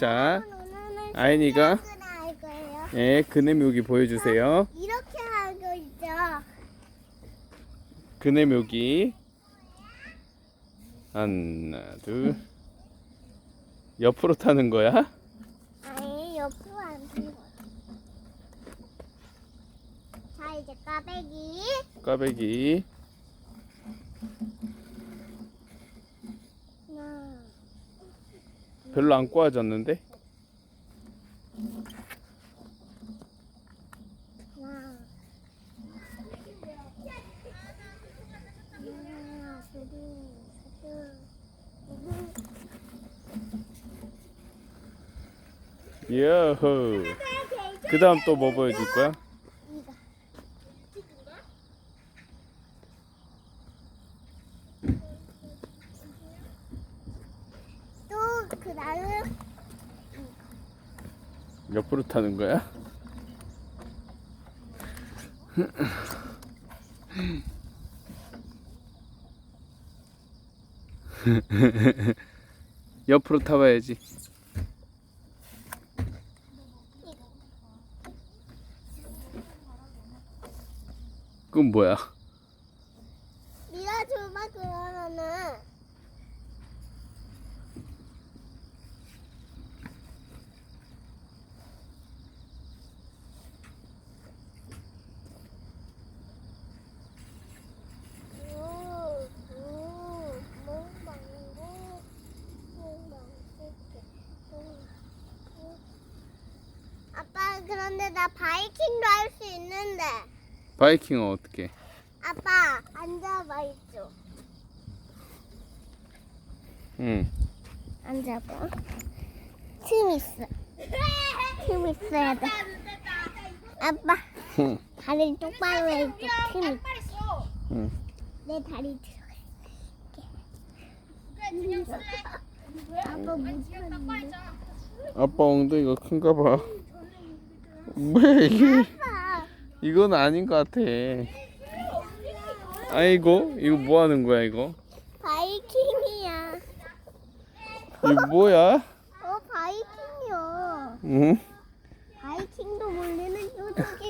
자, 오늘은 아이니가 시작을 할 거예요. 예, 그네 묘기 보여주세요. 이렇게 하고 있죠. 그네 묘기. 하나, 둘. 옆으로 타는 거야? 아니 옆으로 안 들고. 자 이제 까베기. 꽈배기. 하나, 별로 안 꼬아졌는데? 여호. 그 다음 또 뭐 보여줄 거야? 이거. 또 그다음 옆으로 타는 거야? 옆으로 타봐야지. 그건 뭐야? 밀어줘봐 그러면은 그런데 나 바이킹도 할 수 있는데 바이킹은 어떻게? 아빠 앉아봐 있죠 응. 앉아봐 틈 있어 틈 있어야 돼 아빠 응. 다리 똑바로 해줘 틈 있어 응. 내 다리 들어가 아빠 못하는데 아빠 엉덩이가 큰가 봐. 뭐야 이게? 이건 아닌 것 같아. 아이고 이거 뭐 하는 거야 이거? 바이킹이야. 이거 뭐야? 어 바이킹이요. 응? 바이킹도 몰리는 요정이